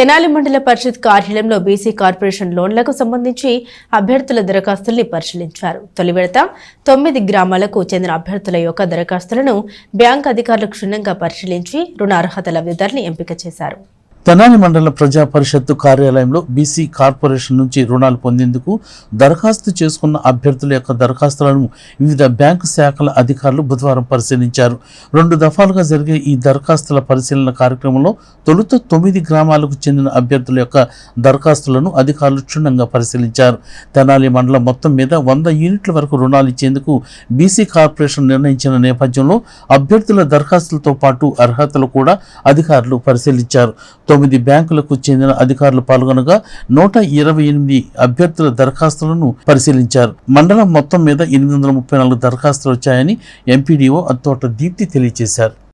తెనాలి మండల పరిషత్ కార్యాలయంలో BC corporation లోన్లకు సంబంధించి అభ్యర్థుల దరఖాస్తుల్ని పరిశీలించారు. తొలి విడత తొమ్మిది గ్రామాలకు చెందిన అభ్యర్థుల యొక్క దరఖాస్తులను బ్యాంక్ అధికారులు క్షుణ్ణంగా పరిశీలించి రుణ అర్హతల లబ్ధిదారుని ఎంపిక చేశారు. తెనాలి మండల ప్రజా పరిషత్తు కార్యాలయంలో బీసీ కార్పొరేషన్ నుంచి రుణాలు పొందేందుకు దరఖాస్తు చేసుకున్న అభ్యర్థుల యొక్క దరఖాస్తులను వివిధ బ్యాంకు శాఖల అధికారులు బుధవారం పరిశీలించారు. రెండు దఫాలుగా జరిగే ఈ దరఖాస్తుల పరిశీలన కార్యక్రమంలో తొలుత తొమ్మిది గ్రామాలకు చెందిన అభ్యర్థుల యొక్క దరఖాస్తులను అధికారులు క్షుణ్ణంగా పరిశీలించారు. తెనాలి మండలం మొత్తం మీద వంద యూనిట్ల వరకు రుణాలు ఇచ్చేందుకు బీసీ కార్పొరేషన్ నిర్ణయించిన నేపథ్యంలో అభ్యర్థుల దరఖాస్తులతో పాటు అర్హతలు కూడా అధికారులు పరిశీలించారు. తొమ్మిది బ్యాంకులకు చెందిన అధికారులు పాల్గొనగా నూట ఇరవై ఎనిమిది అభ్యర్థుల దరఖాస్తులను పరిశీలించారు. మండలం మొత్తం మీద ఎనిమిది వందల ముప్పై నాలుగు దరఖాస్తులు వచ్చాయని ఎంపీడీఓ అత్తోట దీప్తి తెలియజేశారు.